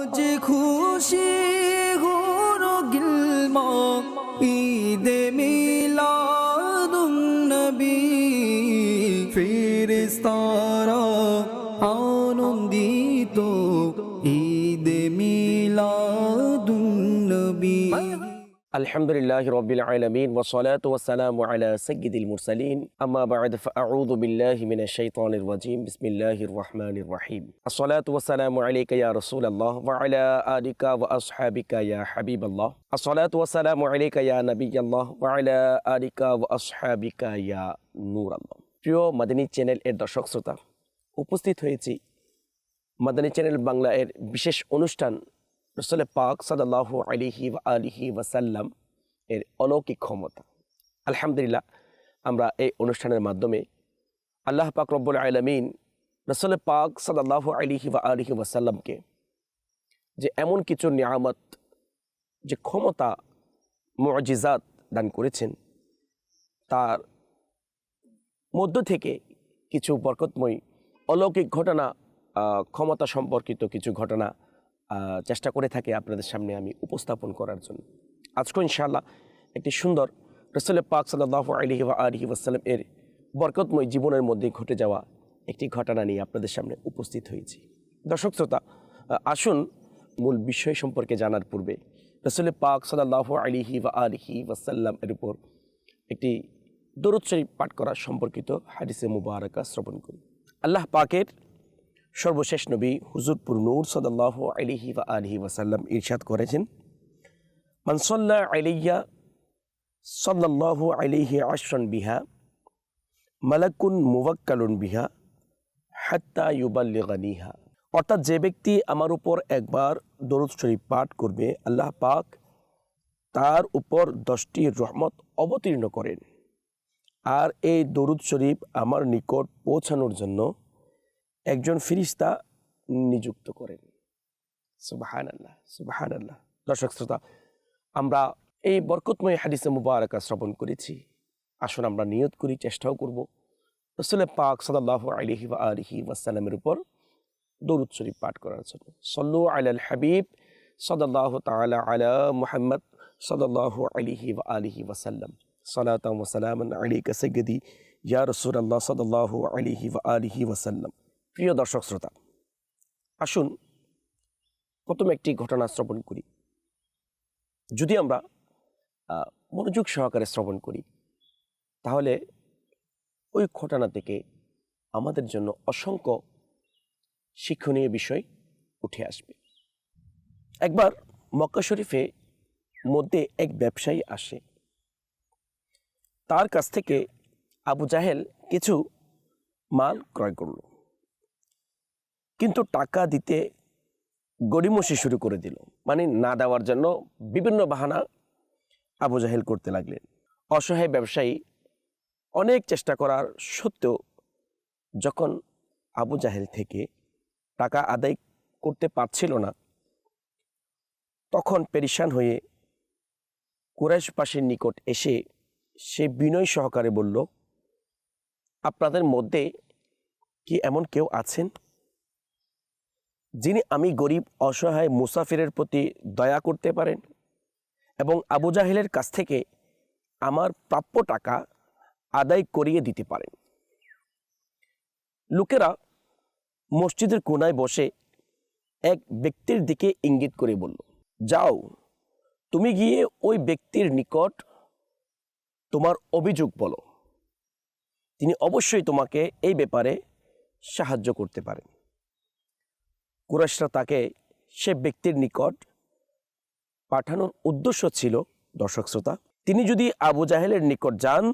আজ খুশি গুরু গিলমা الحمد لله رب العالمين والصلاة والسلام على سيد المرسلين أما بعد فأعوذ بالله من الشيطان الرجيم بسم الله الرحمن الرحيم الصلاة والسلام عليك يا رسول الله وعلى آلك وأصحابك يا حبيب الله الصلاة والسلام عليك يا نبي الله وعلى آلك وأصحابك يا نور الله প্রিয় মাদানী চ্যানেল এর দর্শক শ্রোতা উপস্থিত হয়েছি মাদানী চ্যানেল বাংলা এর বিশেষ অনুষ্ঠান রসলে পাক সাদাল্লাহ আলিহি আলিহি ওয়াসাল্লাম এর অলৌকিক ক্ষমতা। আলহামদুলিল্লাহ, আমরা এই অনুষ্ঠানের মাধ্যমে আল্লাহ পাক রব্বুল আলমিন রসলে পাক সাদাল্লাহ আলিহি ওয়া আলিহি ওয়াসাল্লামকে যে এমন কিছু নিয়ামত, যে ক্ষমতা, মজিজাত দান করেছেন, তার মধ্য থেকে কিছু বরকতময় অলৌকিক ঘটনা ক্ষমতা সম্পর্কিত কিছু ঘটনা চেষ্টা করে থাকি আপনাদের সামনে আমি উপস্থাপন করার জন্য। আজকে ইনশাআল্লাহ একটি সুন্দর রসুলের পাক সাল্লাহ আলহি আলহি ওয়াসাল্লাম এর বরকতময় জীবনের মধ্যে ঘটে যাওয়া একটি ঘটনা নিয়ে আপনাদের সামনে উপস্থিত হয়েছি। দর্শক শ্রোতা আসুন মূল বিষয় সম্পর্কে জানার পূর্বে রসুলের পাক সাল্লাহ আলিহি বা আলহি ওয়াসাল্লাম এর উপর একটি দরুদ পাঠ করা সম্পর্কিত হাদিসে মুবারকা শ্রবণ করি আল্লাহ পাকের সর্বশেষ নবী হুজুরপুর নূর সদাল্লাহ আলিহি বা আলহি ওয়াসাল্লাম ইরশাদ করেছেন মানসল্লা আলিয়া সাল্লাহ আলিহি আশরন বিহা মালাকুন মুবাক্কালুন বিহা হাত্তা ইউবাল্লিগানিহা অর্থাৎ যে ব্যক্তি আমার উপর একবার দরুদ শরীফ পাঠ করবে, আল্লাহ পাক তার উপর দশটি রহমত অবতীর্ণ করেন। আর এই দরুদ শরীফ আমার নিকট পৌঁছানোর জন্য একজন ফিরিস্তা নিযুক্ত করেন। সুবাহান আল্লাহ সুবাহান আল্লাহ দর্শক শ্রোতা, আমরা এই বরকতময় হাদিসে মুবারকা শ্রবণ করেছি। আসুন আমরা নিয়ত করি, চেষ্টাও করব। রসুল পাক সাল্লাহ আলিহি বা আলিহি ওয়াসাল্লামের উপর দরুদ শরীফ পাঠ করার জন্য। সল্লু আলাল হাবিব সদাল্লাহ তালা আলা মুহাম্মদ সদাল্লাহ আলিহি ওয়া আলিহি ওয়াসাল্লাম। সালাতাম ওসালাম আলিকা সৈয়দি ইয়া রসুল আল্লাহ সদাল্লাহ আলিহি ওয়া আলিহি ওয়াসাল্লাম। প্রিয় দর্শক শ্রোতা, আসুন প্রথম একটি ঘটনা শ্রবণ করি। যদি আমরা মনোযোগ সহকারে শ্রবণ করি, তাহলে ওই ঘটনা থেকে আমাদের জন্য অসংখ্য শিক্ষণীয় বিষয় উঠে আসবে। একবার মক্কা শরীফে মধ্যে এক ব্যবসায়ী আসে। তার কাছ থেকে আবু জাহেল কিছু মাল ক্রয় করল। কিন্তু টাকা দিতে গড়িমসি শুরু করে দিল। মানে না দেওয়ার জন্য বিভিন্ন বাহানা আবু জাহেল করতে লাগলেন। অসহায় ব্যবসায়ী অনেক চেষ্টা করার সত্ত্বেও যখন আবু জাহেল থেকে টাকা আদায় করতে পারছিল না, তখন পেরিশান হয়ে কুরাইশবাসীর নিকট এসে সে বিনয় সহকারে বলল, আপনাদের মধ্যে কি এমন কেউ আছেন? যিনি আমি গরিব, অসহায়, মুসাফিরের প্রতি দয়া করতে পারেন এবং আবু জাহেলের কাছ থেকে আমার প্রাপ্য টাকা আদায় করিয়ে দিতে পারেন। লোকেরা মসজিদের কোনায় বসে এক ব্যক্তির দিকে ইঙ্গিত করে বলল, যাও, তুমি গিয়ে ওই ব্যক্তির নিকট তোমার অভিযোগ বলো। তিনি অবশ্যই তোমাকে এই ব্যাপারে সাহায্য করতে পারেন। কুরাশরা তাকে সে ব্যক্তির নিকট পাঠানোর উদ্দেশ্য ছিল, দর্শক শ্রোতা, তিনি যদি আবু জাহেলের নিকট যান,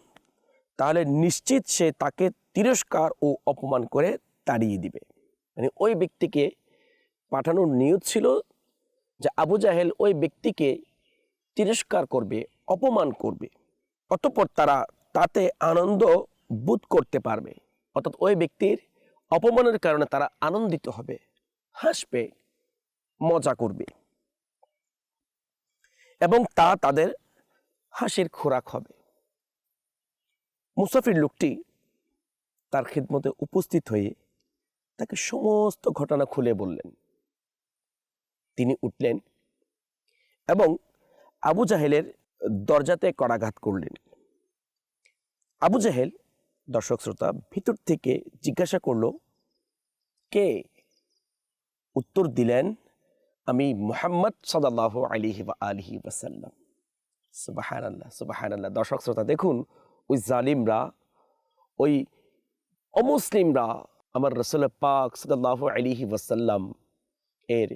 তাহলে নিশ্চিত সে তাকে তিরস্কার ও অপমান করে তাড়িয়ে দিবে। মানে ওই ব্যক্তিকে পাঠানোর নিয়ত ছিল যে আবু জাহেল ওই ব্যক্তিকে তিরস্কার করবে, অপমান করবে। অতঃপর তারা তাতে আনন্দ বোধ করতে পারবে। অর্থাৎ ওই ব্যক্তির অপমানের কারণে তারা আনন্দিত হবে। হাসবে, মজা করবে এবং তা তাদের হাসির খোরাক হবে। মুসাফির লোকটি তার খিদমতে উপস্থিত হয়ে তাকে সমস্ত ঘটনা খুলে বললেন। তিনি উঠলেন এবং আবু জাহেলের দরজাতে কড়াঘাত করলেন। আবু জাহেল দর্শক শ্রোতা ভিতর থেকে জিজ্ঞাসা করল, কে উত্তর দিলেন, আমি মোহাম্মদ সাদাল্লাহ আলিহি বা আলিহি ওয়াসাল্লাম। সুবাহান আল্লাহ সুবাহান আল্লাহ দর্শক শ্রোতা, দেখুন, ওই জালিমরা, ওই অমুসলিমরা আমার রসুল পাক সাদাল্লাহ আলিহি ওয়াসাল্লাম এর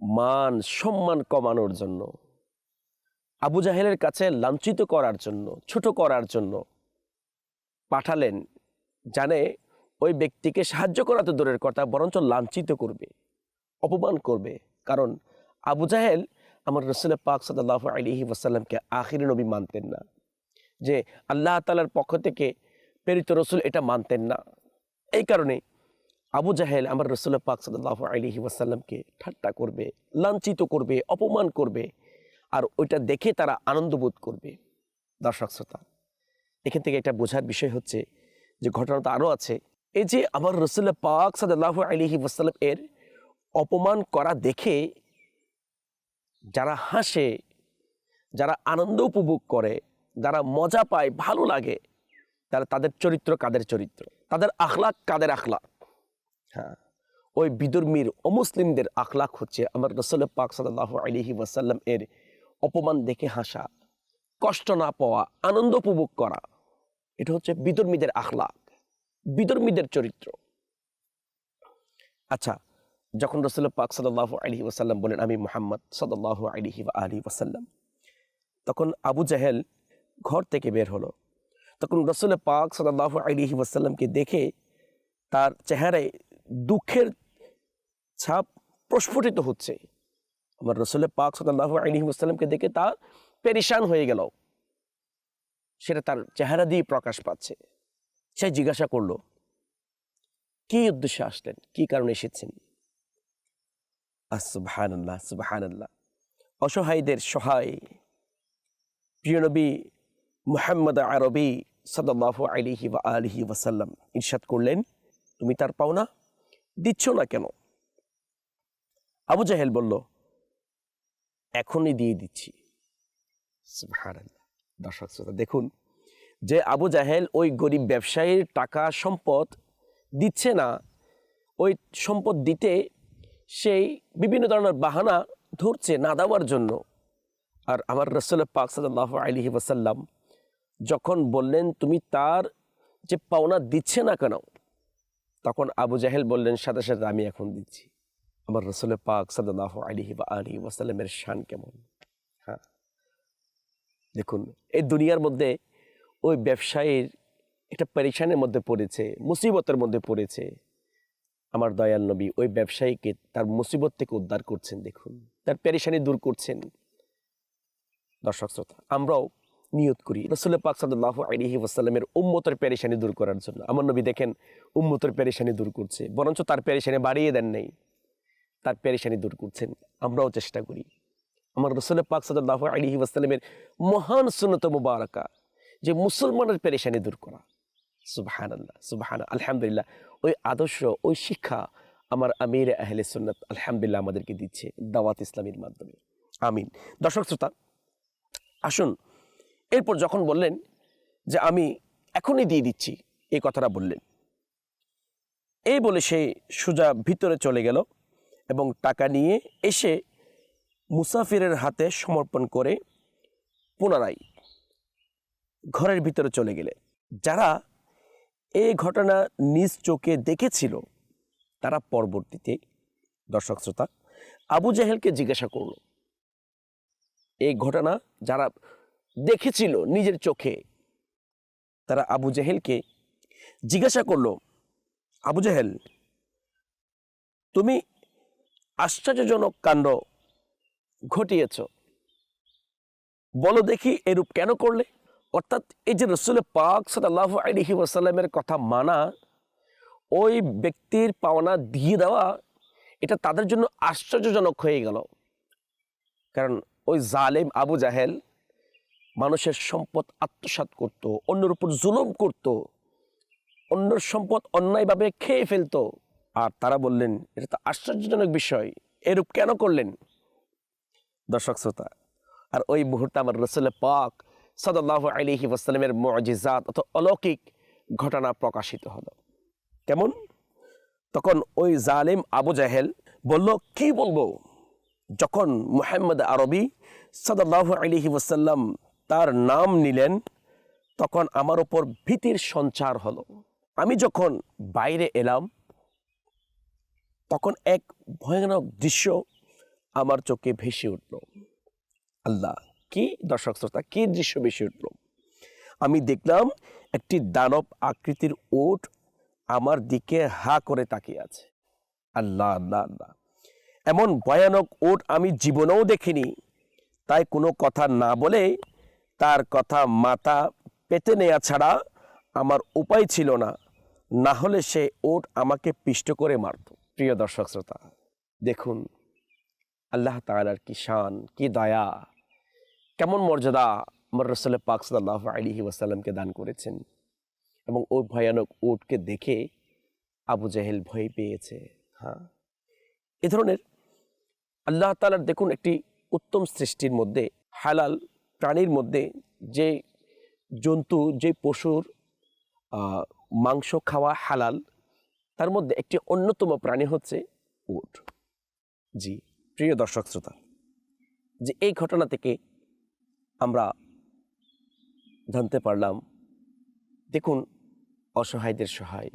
মান, সম্মান কমানোর জন্য, আবু জাহেলের কাছে লাঞ্ছিত করার জন্য, ছোট করার জন্য পাঠালেন। জানে, ওই ব্যক্তিকে সাহায্য করা তো দূরের কথা, বরঞ্চ লাঞ্ছিত করবে। অপমান করবে। কারণ আবু জাহেল আমার রসুল পাক সাল্লাহ আলিহি ওয়াসাল্লামকে আখির নবী মানতেন না। যে আল্লাহ তালার পক্ষ থেকে প্রেরিত রসুল এটা মানতেন না। এই কারণে আবু জাহেল আমার রসুল পাক সাল্লাহ আলিহি ওয়াসাল্লামকে ঠাট্টা করবে, লাঞ্ছিত করবে, অপমান করবে, আর ওইটা দেখে তারা আনন্দ বোধ করবে। দর্শক শ্রোতা, এখান থেকে এটা বোঝার বিষয় হচ্ছে যে ঘটনা তো আরও আছে। এই যে আমার রসুল্লাহ পাক সাল্লাহ আলিহি ওয়াসাল্লাম এর অপমান করা দেখে যারা হাসে, যারা আনন্দ উপভোগ করে, যারা মজা পায়, ভালো লাগে, তারা তাদের চরিত্র কাদের চরিত্র? তাদের আখলাক কাদের আখলাক? হ্যাঁ ওই বিদর্মীর অমুসলিমদের আখলাক হচ্ছে আমার রসুল পাক সাল্লাহ আলিহি ওয়াসাল্লাম এর অপমান দেখে হাসা, কষ্ট না পাওয়া, আনন্দ উপভোগ করা। এটা হচ্ছে বিদর্মীদের আখলাক বিদর্মীদের চরিত্র। আচ্ছা যখন রসুল পাক সাল্লাহ আলহি ওয়াসাল্লাম বলেন, আমি মোহাম্মদ সাল্লাহ আলহি আলহি ওয়াসাল্লাম, তখন আবু জাহেল ঘর থেকে বের হলো। তখন রসুল পাক সাল্লাহ আলহি ওয়াসাল্লামকে দেখে তার চেহারায় দুঃখের ছাপ প্রস্ফুটিত হচ্ছে। আমার রসুল পাক সাল্লাহ আলহি ওয়াসাল্লামকে দেখে তার পেরিশান হয়ে গেল। সেটা তার চেহারা দিয়ে প্রকাশ পাচ্ছে। সে জিজ্ঞাসা করল, কি উদ্দেশ্যে আসলেন? কি কারণে এসেছেন? সুবাহান আল্লাহ অসহায়দের সহায়। প্রিয় নবী মুহাম্মদ আরবি সাদাল্লাহ আলিহি বা আলিহি ওয়াসাল্লাম ইরশাদ করলেন, তুমি তার পাওনা দিচ্ছ না কেন? আবু জাহেল বলল, এখনই দিয়ে দিচ্ছি। দর্শক শ্রোতা, দেখুন, যে আবু জাহেল ওই গরিব ব্যবসায়ীর টাকা সম্পদ দিচ্ছে না, ওই সম্পদ দিতে সেই বিভিন্ন ধরনের বাহানা ধরছে না দেওয়ার জন্য। আর আমার রসুল পাক সাল্লাহ আলহি ওয়াসাল্লাম যখন বললেন, তুমি তার যে পাওনা দিচ্ছে না কেন? তখন আবু জাহেল বললেন, সাথে সাথে আমি এখন দিচ্ছি। আমার রসুল পাক সাল্লাহ আলহি বা আলহি ওয়াসাল্লামের শান কেমন? হ্যাঁ। দেখুন, এই দুনিয়ার মধ্যে ওই ব্যবসায়ীর একটা পরিশানের মধ্যে পড়েছে, মুসিবতের মধ্যে পড়েছে। আমার দয়াল নবী ওই ব্যবসায়ীকে তার মুসিবত থেকে উদ্ধার করছেন, দেখুন। তার পেরেশানি দূর করছেন। দর্শক শ্রোতা, আমরাও নিয়ত করি। রসুল পাক সাল্লাহ আলহি ওয়াসাল্লামের উম্মতের পেরেশানি দূর করার জন্য। আমার নবী দেখেন, উম্মতের পেরেশানি দূর করছে। বরঞ্চ তার পেরেশানি বাড়িয়ে দেন নেই। তার পেরেশানি দূর করছেন। আমরাও চেষ্টা করি। আমার রসুল পাক সাল্লাহ আলহি ওয়াসাল্লামের মহান সুনত মুবারকা, যে মুসলমানের পেরেশানি দূর করা। সুবাহান সুবাহান আলহামদুলিল্লাহ। ওই আদর্শ, ওই শিক্ষা আমার আমির আহলে সুন্নত, আলহামদুলিল্লাহ আমাদেরকে দিচ্ছে দাওয়াত ইসলামীর মাধ্যমে। আমিন। দর্শক শ্রোতা, আসুন, এরপর যখন বললেন যে আমি এখনই দিয়ে দিচ্ছি, এই কথাটা বললেন। এই বলে সে সোজা ভিতরে চলে গেল এবং টাকা নিয়ে এসে মুসাফিরের হাতে সমর্পণ করে পুনরায় ঘরের ভিতরে চলে গেলে যারা এই ঘটনা নিজ চোখে দেখেছিল তারা পরবর্তীতে দর্শক শ্রোতা আবু জাহেলকে জিজ্ঞাসা করল। এই ঘটনা যারা দেখেছিল নিজের চোখে, তারা আবু জাহেলকে জিজ্ঞাসা করল, আবু জাহেল, তুমি আশ্চর্যজনক কাণ্ড ঘটিয়েছ। বলো দেখি এরূপ কেন করলে? অর্থাৎ এই যে রসুল পাক সাল্লাহ আলহি ওয়াসাল্লামের কথা মানা, ওই ব্যক্তির পাওনা দিয়ে দেওয়া, এটা তাদের জন্য আশ্চর্যজনক হয়ে গেল। কারণ ওই জালেম আবু জাহেল মানুষের সম্পদ আত্মসাৎ করত, অন্যের উপর জুলুম করত, অন্যের সম্পদ অন্যায়ভাবে খেয়ে ফেলতো। আর তারা বললেন, এটা তো আশ্চর্যজনক বিষয়, এরূপ কেন করলেন? দর্শক শ্রোতা, আর ওই মুহূর্তে আমার রসুল পাক সাদাল্লাহ আলিহি ওয়াসাল্লামের মজিজাত অত অলৌকিক ঘটনা প্রকাশিত হলো। কেমন? তখন ওই জালিম আবু জাহেল বলল, কি বলব? যখন মুহাম্মদ আরবি সাদাল্লাহ আলিহি ওয়াসাল্লাম তার নাম নিলেন, তখন আমার ওপর ভীতির সঞ্চার হলো। আমি যখন বাইরে এলাম, তখন এক ভয়ানক দৃশ্য আমার চোখে ভেসে উঠল। আল্লাহ কি দর্শক শ্রোতা, কি দৃশ্য ভেসে উঠল? আমি দেখলাম একটি দানব আকৃতির ওট আমার দিকে হা করে তাকিয়ে আছে। আল্লাহ আল্লাহ আল্লাহ। এমন ভয়ানক ওট আমি জীবনেও দেখিনি। তাই কোনো কথা না বলে তার কথা মাথা পেতে নেওয়া ছাড়া আমার উপায় ছিল না। না হলে সে ওট আমাকে পিষ্ট করে মারত। প্রিয় দর্শক শ্রোতা, দেখুন, আল্লাহ তাআলার কি শান, কি দয়া কেমন মর্যাদা আমার পাক সাল্লাহ আলিহি ওয়াসাল্লামকে দান করেছেন? এবং ওই ভয়ানক উটকে দেখে আবু জাহেল ভয় পেয়েছে। হ্যাঁ। এ ধরনের আল্লাহ তালার দেখুন একটি উত্তম সৃষ্টির মধ্যে, হালাল প্রাণীর মধ্যে যে জন্তু, যে পশুর মাংস খাওয়া হালাল, তার মধ্যে একটি অন্যতম প্রাণী হচ্ছে উট। জি, প্রিয় দর্শক শ্রোতা, যে এই ঘটনা থেকে আমরা জানতে পারলাম, দেখুন, অসহায়দের সহায়।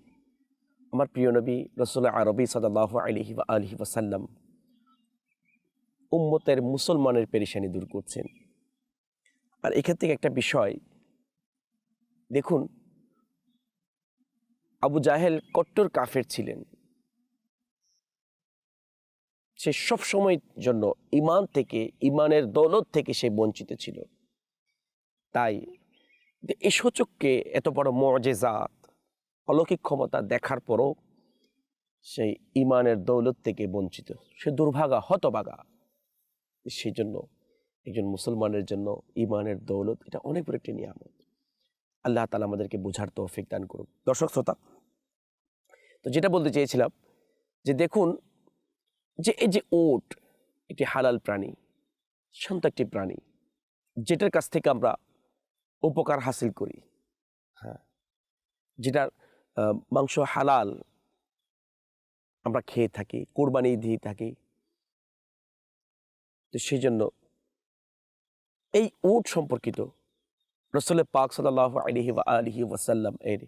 আমার প্রিয় নবী রসুল আরবি সাদাল্লাহ আলহি আলহি ওয়াসাল্লাম উম্মতের মুসলমানের পেরেশানি দূর করছেন। আর এখান থেকে একটা বিষয়, দেখুন, আবু জাহেল কট্টর কাফের ছিলেন। সে সব সময়ের জন্য ইমান থেকে ইমানের দৌলত থেকে সে বঞ্চিত ছিল। তাই এই সূচককে এত বড় মজেজাত, অলৌকিক ক্ষমতা দেখার পরও সেই ইমানের দৌলত থেকে বঞ্চিত। সে দুর্ভাগা, হতভাগা। সেই জন্য একজন মুসলমানের জন্য ইমানের দৌলত, এটা অনেক বড় একটি নিয়ামত। আল্লাহ তালা আমাদেরকে বুঝার তৌফিক দান করুক। দর্শক, শ্রোতা, তো যেটা বলতে চেয়েছিলাম যে দেখুন, যে এই যে ওট একটি হালাল প্রাণী, শান্ত একটি প্রাণী, যেটার কাছ থেকে আমরা উপকার হাসিল করি। হ্যাঁ। যেটার মাংস হালাল আমরা খেয়ে থাকি, কোরবানি দিয়ে থাকি। তো সেই জন্য এই উট সম্পর্কিত রসলে পাক সাল্লাহ আলহি আলহি ওয়াসাল্লাম এর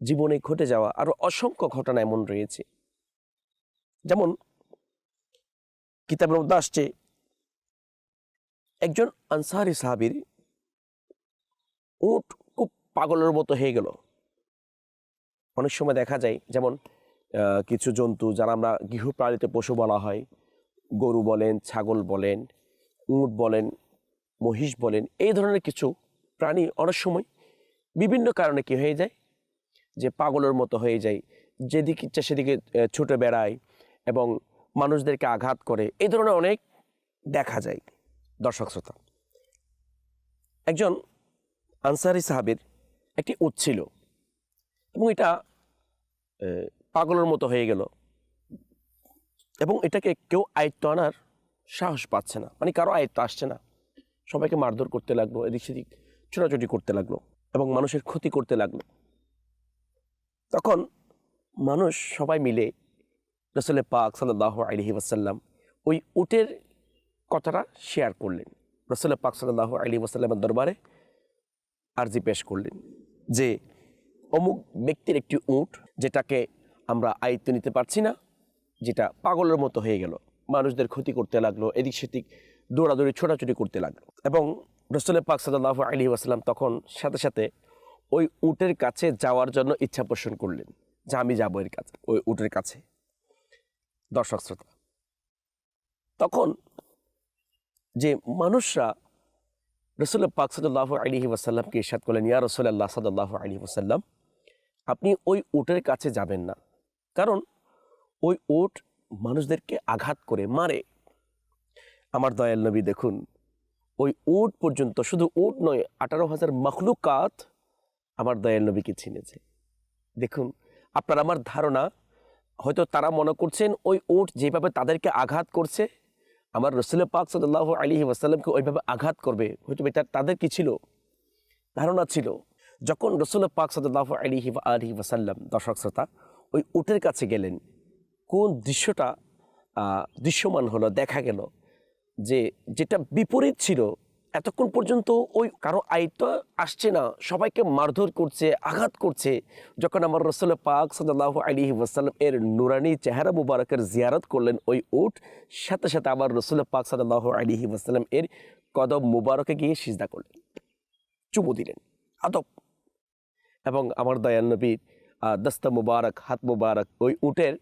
জীবনে ঘটে যাওয়া আরও অসংখ্য ঘটনা এমন রয়েছে। যেমন কিতাবের মধ্যে আসছে একজন আনসারি সাহাবির উট খুব পাগলের মতো হয়ে গেল। অনেক সময় দেখা যায়, যেমন কিছু জন্তু যারা আমরা গৃহপালিত পশু বলা হয়, গরু বলেন, ছাগল বলেন, উট বলেন, মহিষ বলেন, এই ধরনের কিছু প্রাণী অনেক সময় বিভিন্ন কারণে কি হয়ে যায়? যে পাগলের মতো হয়ে যায়, যেদিকে ইচ্ছা সেদিকে ছুটে বেড়ায় এবং মানুষদেরকে আঘাত করে, এই ধরনের অনেক দেখা যায়, দর্শক শ্রোতা। একজন আনসারি সাহাবের একটি উট ছিল এবং এটা পাগলের মতো হয়ে গেল। এবং এটাকে কেউ আয়ত্ত আনার সাহস পাচ্ছে না। মানে কারও আয়ত্ত আসছে না। সবাইকে মারধর করতে লাগল, এদিক সেদিক ছোটাছুটি করতে লাগল এবং মানুষের ক্ষতি করতে লাগল। তখন মানুষ সবাই মিলে রসলে পাক সাল্লাহ আলহি ওয়াসাল্লাম ওই উটের কথাটা শেয়ার করলেন। রসলে পাক সাল্লাহ আলহি ওয়াসাল্লামের দরবারে আর্জি পেশ করলেন যে অমুক ব্যক্তির একটি উট যেটাকে আমরা আয়ত্ত নিতে পারছি না, যেটা পাগলের মতো হয়ে গেল, মানুষদের ক্ষতি করতে লাগল, এদিক সেদিক দৌড়াদৌড়ি, ছোটাছুটি করতে লাগল। এবং রসুলের পাক সাল্লাহ আলী আসলাম তখন সাথে সাথে ওই উটের কাছে যাওয়ার জন্য ইচ্ছা পোষণ করলেন যে আমি যাব এর কাছে, ওই উটের কাছে। দর্শক শ্রোতা, তখন যে মানুষরা রসুল পাক সাল্লাহ আলী ওয়াসাল্লামকে ইরশাদ করলেন, ইয়া রসুল্লাহ সাল্লাহ আলী ওয়াসাল্লাম, আপনি ওই উটের কাছে যাবেন না। কারণ ওই উট মানুষদেরকে আঘাত করে, মারে। আমার দয়াল নবী, দেখুন, ওই উট পর্যন্ত শুধু উট নয়, আঠারো হাজার মখলুকাত আমার দয়াল নবীকে চিনেছে। দেখুন, আপনার আমার ধারণা, হয়তো তারা মনে করছেন ওই উট যেভাবে তাদেরকে আঘাত করছে আমার রসুল পাক সদুল্লাহ আলী ওয়াসাল্লামকে ওইভাবে আঘাত করবে, হয়তো এটা তাদের কি ছিল? ধারণা ছিল, যখন রসুল পাক সদুল্লাহ আলী আলী ওয়াসাল্লাম, দর্শক শ্রোতা, ওই উটের কাছে গেলেন। কোন দৃশ্যটা দৃশ্যমান হলো, দেখা গেল যে যেটা বিপরীত ছিল এতক্ষণ পর্যন্ত ওই কারও আয়ত্ত আসছে না, সবাইকে মারধর করছে, আঘাত করছে। যখন আমার রসুল পাক সাল্লাহ আলী ওয়াসাল্লাম এর নুরানি চেহারা মুবারকের জিয়ারত করলেন, ওই উট সাথে সাথে আমার রসুল পাক সাল্লাহ আলী ওয়াসাল্লাম এর কদম মুবারকে গিয়ে সিজদা করলেন, চুমু দিলেন, আদব। এবং আমার দয়াল নবীর দস্তা মুবারক, হাত মুবারক ওই উটের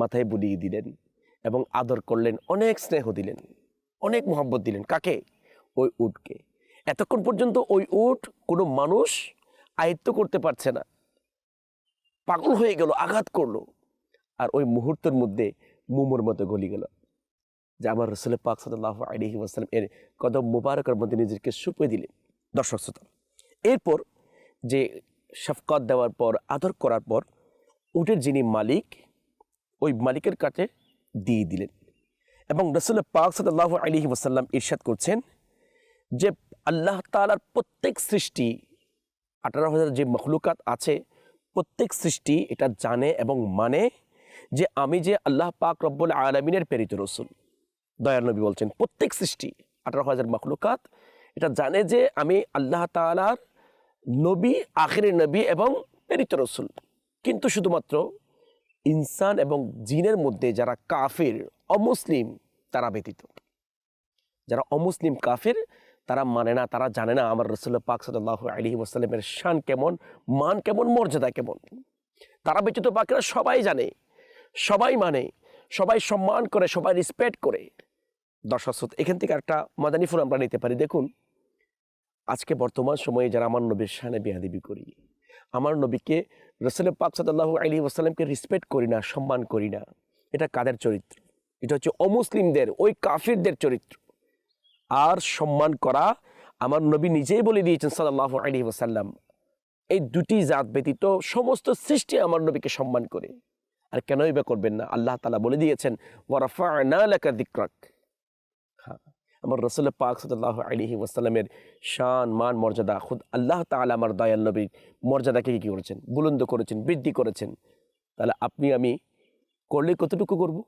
মাথায় বুলিয়ে দিলেন এবং আদর করলেন, অনেক স্নেহ দিলেন, অনেক মোহাব্বত দিলেন। কাকে? ওই উটকে। এতক্ষণ পর্যন্ত ওই উট কোনো মানুষ আয়ত্ত করতে পারছে না। পাগল হয়ে গেল, আঘাত করল। আর ওই মুহূর্তের মধ্যে মুমুর মতো গলি গেল। যে আমার রসুল পাক সাল্লাহ আলহি ওয়াসালাম এর কদম মুবারকের মধ্যে নিজেকে সুপে দিলেন। দর্শক শ্রোতা, এরপর যে শফকত দেওয়ার পর, আদর করার পর, উটের যিনি মালিক, ওই মালিকের কাছে দিয়ে দিলেন। এবং রসুল পাক সাল্লাহ আলহি ওয়াসাল্লাম ইরশাদ করছেন যে আল্লাহ তালার প্রত্যেক সৃষ্টি, আঠারো হাজার যে মখলুকাত আছে, প্রত্যেক সৃষ্টি এটা জানে এবং মানে যে আমি যে আল্লাহ পাক রব্বুল আলমিনের প্রেরিত রসুল। দয়াল নবী বলছেন, প্রত্যেক সৃষ্টি, আঠারো হাজার মখলুকাত, এটা জানে যে আমি আল্লাহ তালার নবী আখেরের নবী এবং প্রেরিত রসুল। কিন্তু শুধুমাত্র ইনসান এবং জিনের মধ্যে যারা কাফের, অমুসলিম, তারা ব্যতীত। যারা অমুসলিম, কাফের তারা মানে না, তারা জানে না আমার রসুল্লাহ পাক সাল্লাহ আলী ওসালামের শান কেমন, মান কেমন, মর্যাদা কেমন। তারা ব্যতীত বাকিরা সবাই জানে, সবাই মানে সবাই সম্মান করে, সবাই রেসপেক্ট করে। দর্শক এখান থেকে একটা মাদানী ফুল আমরা নিতে পারি। দেখুন, আজকে বর্তমান সময়ে যারা আমার নবীর শানে বিয়াদিবি করি, আমার নবীকে রসুল পাক সাল্লাহ আলী ওসালামকে রেসপেক্ট করি না, সম্মান করি না, এটা কাদের চরিত্র? এটা হচ্ছে অমুসলিমদের, ওই কাফিরদের চরিত্র। আর সম্মান করা আমার নবী নিজেই বলে দিয়েছেন সাল্লাহ আলী ওসাল্লাম এই দুটি জাত ব্যতীত সমস্ত সৃষ্টি আমার নবীকে সম্মান করে। আর কেনই বা করবেন না? আল্লাহ তালা বলে দিয়েছেন ওয়ারাফা দিক্রাক হ্যাঁ আমার রসুল পাক সাল্লাহ আলিহি ওয়াসাল্লামের শান, মান, মর্যাদা, খুদ আল্লাহ তাআলা আমার দয়াল নবীর মর্যাদাকে কী করেছেন? বুলন্দ করেছেন, বৃদ্ধি করেছেন। তাহলে আপনি আমি করলে কতটুকু করব?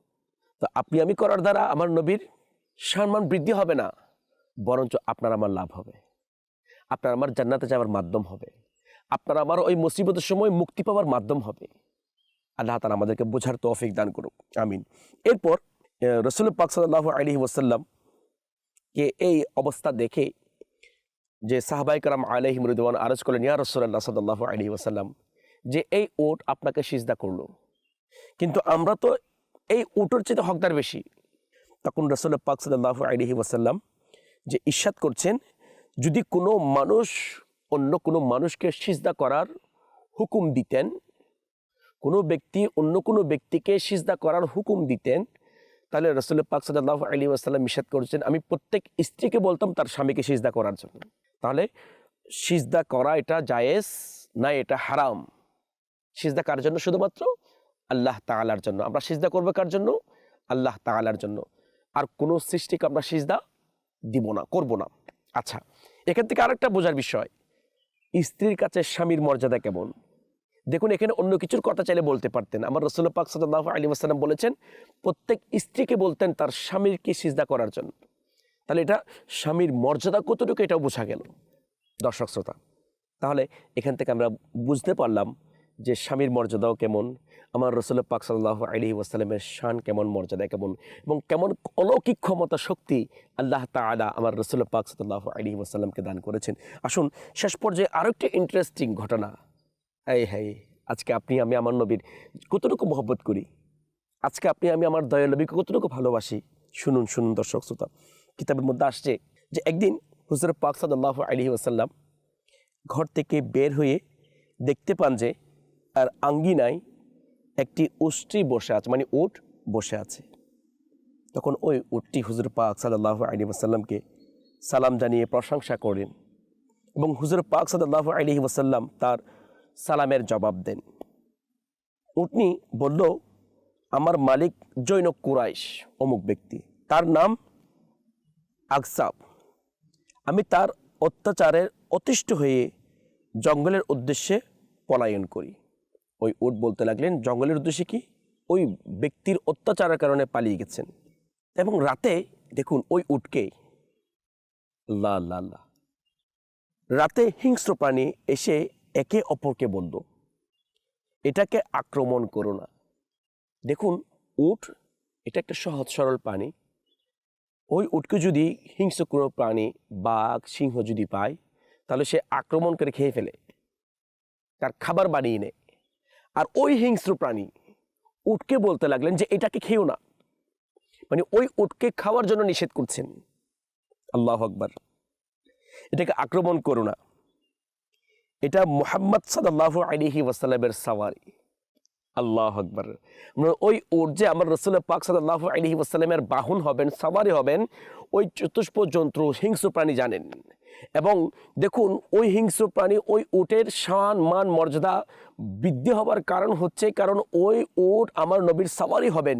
তো আপনি আমি করার দ্বারা আমার নবীর সম্মান বৃদ্ধি হবে না। বরঞ্চ আপনার আমার লাভ হবে। আপনার আমার জান্নাতে যাওয়ার মাধ্যম হবে। আপনার আমার ওই মুসিবতের সময় মুক্তি পাওয়ার মাধ্যম হবে। আল্লাহ তালা আমাদেরকে বোঝার তৌফিক দান করুক। আমিন। এরপর রসুল পাক সাল্লাহ আলহি ওসাল্লাম কে এই অবস্থা দেখে যে সাহাবাই কালাম আলহি মরুদ্দান আরজ করলেন, ইয়া রসুল্লাহ সাল্লাহ আলহি ওসাল্লাম যে এই ওট আপনাকে সিজদা করল। কিন্তু আমরা তো এই উটোর চেয়ে হকদার বেশি। তখন রসুল পাক সাল্লাহ আলহি ওসাল্লাম যে ইস্বাদ করছেন, যদি কোনো মানুষ, অন্য কোনো মানুষকে সিজদা করার হুকুম দিতেন, কোনো ব্যক্তি, অন্য কোনো ব্যক্তিকে সিজদা করার হুকুম দিতেন, তাহলে রসুল পাক সাল্লাহ আলী আসাল্লাম নিষেধ করেছেন, আমি প্রত্যেক স্ত্রীকে বলতাম তার স্বামীকে সিজদা করার জন্য। তাহলে সিজদা করা এটা জায়েজ না এটা হারাম? সিজদা কার জন্য? শুধুমাত্র আল্লাহ তাআলার জন্য। আমরা সিজদা করব কার জন্য? আল্লাহ তাআলার জন্য। আর কোনো সৃষ্টিকে আমরা সিজদা দিব না, করব না। আচ্ছা এখান থেকে আরেকটা বোঝার বিষয়। স্ত্রীর কাছে স্বামীর মর্যাদা কেমন? দেখুন, এখানে অন্য কিছুর কথা চাইলে বলতে পারতেন। আমার রসুল পাক সাল্লাহ আলী আসসালাম বলেছেন, প্রত্যেক স্ত্রীকে বলতেন তার স্বামীরকে সিজদা করার জন্য। তাহলে এটা স্বামীর মর্যাদা কতটুকু এটাও বোঝা গেল। দর্শক শ্রোতা, তাহলে এখান থেকে আমরা বুঝতে পারলাম যে স্বামীর মর্যাদাও কেমন? আমার রসুল পাক সাল্লাহ আলী ওয়াসালামের শান কেমন, মর্যাদা কেমন? এবং কেমন অলৌকিক ক্ষমতা, শক্তি আল্লাহ তালা আমার রসুল পাক সাল্লাহ আলী ওয়াসাল্লামকে দান করেছেন। আসুন, শেষ পর্যায়ে আরও একটি ইন্টারেস্টিং ঘটনা। এই হ্যাঁ আজকে আপনি, আমি আমার নবীর কতটুকু মহব্বত করি? আজকে আপনি, আমি আমার দয়াল নবীকে কতটুকু ভালোবাসি? শুনুন শুনুন দর্শক শ্রোতা, কিতাবের মধ্যে আসছে যে একদিন হুজুর পাক সাল্লাহ আলী ওয়াসাল্লাম ঘর থেকে বের হয়ে দেখতে পান যে আর আঙ্গিনায় একটি উষ্ট্রি বসে আছে মানে উট বসে আছে। তখন ওই উটটি হুজুর পাক সাল্লাহ আলী সালাম জানিয়ে প্রশংসা করেন এবং হুজুর পাক সাল্লাহ আলী ওয়াসাল্লাম তার সালামের জবাব দেন। উটনি বলল, আমার মালিক জৈন কুরাইশ, অমুক ব্যক্তি। তার নাম আকসাব। আমি তার অত্যাচারের অতিষ্ঠ হয়ে জঙ্গলের উদ্দেশ্যে পলায়ন করি। ওই উট বলতে লাগলেন, জঙ্গলের উদ্দেশ্যে কি? ওই ব্যক্তির অত্যাচারের কারণে পালিয়ে গেছেন। এবং রাতে, দেখুন, ওই উটকে আল্লাহ আল্লাহ আল্লাহ রাতে হিংস্র প্রাণী এসে একে অপরকে বলল, এটাকে আক্রমণ করো না। দেখুন, উট, এটা একটা সহজ, সরল প্রাণী। ওই উটকে যদি হিংস্র কোনো প্রাণী, বাঘ, সিংহ যদি পায়, তাহলে সে আক্রমণ করে খেয়ে ফেলে। তার খাবার বানিয়ে নেয়। আর ওই হিংস্র প্রাণী উটকে বলতে লাগলেন যে এটাকে খেয়েও না। মানে ওই উটকে খাওয়ার জন্য নিষেধ করছেন। আল্লাহ আকবার। এটাকে আক্রমণ করো না। এটা মোহাম্মদ সাদাল্লাহ আলিহি ওয়াসাল্লামের সাওয়ারি। আল্লাহ আকবর। ওই ওর যে আমার রসুল পাক সাল্লাহ আলহি ওয়াসাল্লামের বাহন হবেন, সাওয়ারি হবেন, ওই চতুষ্প জন্তু হিংস্র প্রাণী জানেন। এবং দেখুন, ওই হিংস্র প্রাণী, ওই উটের শান, মান, মর্যাদা বৃদ্ধি হবার কারণ হচ্ছে, কারণ ওই উট আমার নবীর সাওয়ারি হবেন,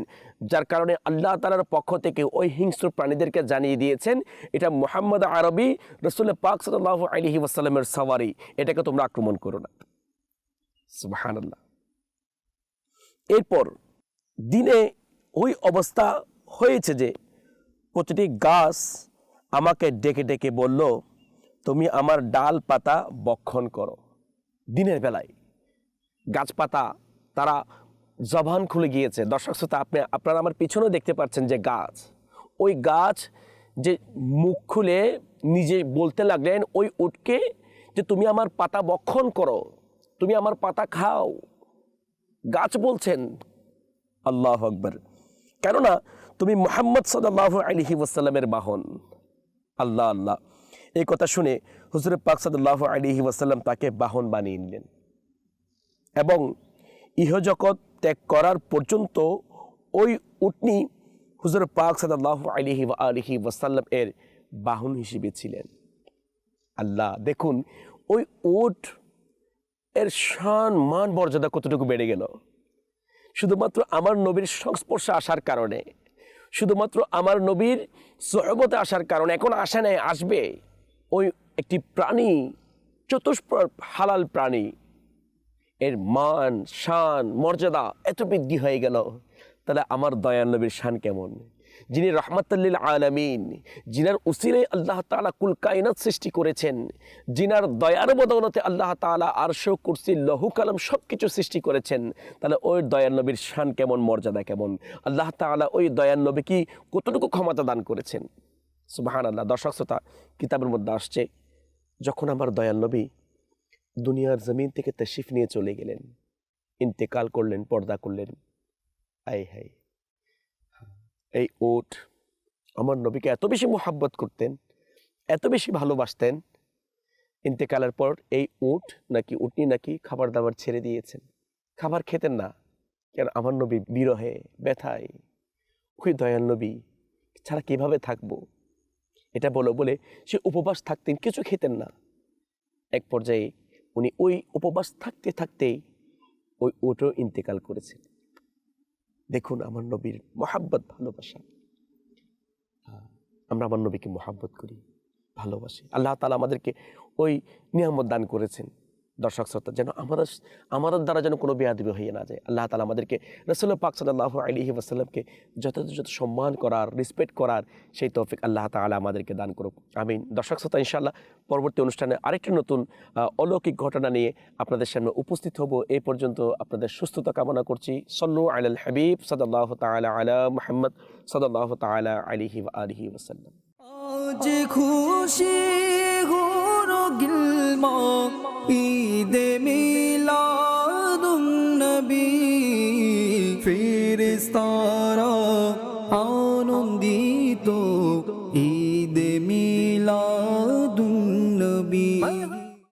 যার কারণে আল্লাহ তালার পক্ষ থেকে ওই হিংস্র প্রাণীদেরকে জানিয়ে দিয়েছেন, এটা মোহাম্মদ আরবি রসুল পাক সাল্লাহ আলহি ওয়াসাল্লামের সাওয়ারি, এটাকে তোমরা আক্রমণ করো না। আল্লাহ এরপর, দিনে ওই অবস্থা হয়েছে যে, প্রতিটি গাছ আমাকে ডেকে ডেকে বলল তুমি আমার ডাল পাতা বক্ষণ করো। দিনের বেলায় গাছপাতা তারা জবান খুলে গিয়েছে। দর্শক শ্রোতা, আপনি, আপনারা আমার পিছনেও দেখতে পাচ্ছেন যে গাছ, ওই গাছ যে মুখ খুলে নিজে বলতে লাগলেন, ওই উটকে যে তুমি আমার পাতা বক্ষণ করো, তুমি আমার পাতা খাও। গাছ বলছেন, আল্লাহ আকবর। কেননা, তুমি মোহাম্মদ সাল্লাহ আলহি ওয়াসাল্লামের বাহন। আল্লাহ আল্লাহ। এই কথা শুনে হুজুর পাক সাল্লাহ আলহি ওয়াসাল্লাম তাকে বাহন বানিয়ে নিলেন। এবং ইহজগৎ ত্যাগ করার পর্যন্ত ওই উটনি হুজুর পাক সাল্লাহ আলহি আলহি ওয়াসাল্লাম এর বাহন হিসেবে ছিলেন। আল্লাহ, দেখুন, ওই উট এর শান, মান, মর্যাদা কতটুকু বেড়ে গেল? শুধুমাত্র আমার নবীর সংস্পর্শে আসার কারণে, শুধুমাত্র আমার নবীর সহবতে আসার কারণে, এখন আসে নাই, আসবে। ওই একটি প্রাণী চতুষ্প হালাল প্রাণী। এর মান, শান, মর্যাদা এত বৃদ্ধি হয়ে গেল। তাহলে আমার দয়াল নবীর শান কেমন? যিনি রহমতাল্লিল আলমিন, যিনার উসিরে আল্লাহ তালা কুল কায়নাত সৃষ্টি করেছেন, যিনার দয়ার বদৌলতে আল্লাহ তালা আরশ কুরসি, লহু, কালাম সব কিছু সৃষ্টি করেছেন, তাহলে ওই দয়াল নবীর শান কেমন, মর্যাদা কেমন? আল্লাহ তালা ওই দয়াল নবী কি কতটুকু ক্ষমতা দান করেছেন? সুবাহান আল্লাহ দর্শক শ্রোতা, কিতাবের মধ্যে আসছে, যখন আমার দয়াল নবী দুনিয়ার জমিন থেকে তশিফ নিয়ে চলে গেলেন, ইন্তেকাল করলেন, পর্দা করলেন, আই হাই এই ওট আমার নবীকে এত বেশি মোহাব্বত করতেন, এত বেশি ভালোবাসতেন, ইন্তেকালের পর এই উট নাকি উটনি নাকি খাবার দাবার ছেড়ে দিয়েছেন। খাবার খেতেন না, কেন আমার নবী বিরহে, ব্যথায়। ওই দয়াল নবী, ছাড়া কীভাবে থাকব? এটা বলো বলে সে উপবাস থাকতেন, কিছু খেতেন না। এক পর্যায়ে উনি ওই উপবাস থাকতে থাকতেই ওই ওটো ইন্তেকাল করেছেন দেখুন আমার নবীর মহাব্বত, ভালোবাসা। আমরা আমার নবীকে মহাব্বত করি, ভালোবাসি। আল্লাহ তালা আমাদেরকে ওই নিয়ামত দান করেছেন। দর্শক শ্রোতা, যেন আমাদের আমাদের দ্বারা যেন কোনো বেয়াদবি হয়ে না যায়। আল্লাহ তালা আমাদেরকে রসুল্লাহ পাক সাল্লাহ আলহি ওয়াসাল্লামকে যথাযথ যত সম্মান করার রেসপেক্ট করার সেই তৌফিক আল্লাহ তালা আমাদেরকে দান করুক। আমি দর্শক শ্রোতা ইনশাল্লাহ পরবর্তী অনুষ্ঠানে আরেকটি নতুন অলৌকিক ঘটনা নিয়ে আপনাদের সামনে উপস্থিত হব। এই পর্যন্ত আপনাদের সুস্থতা কামনা করছি। সল্লু আল হাবিব, সদাল্লাহ তালা আলা মোহাম্মদ, সদাল্লাহ তালা আলিহি আলহি ওসাল্লাম খুশি গিলমা ঈদে মিলাদুন নবী ফিরিস্তারা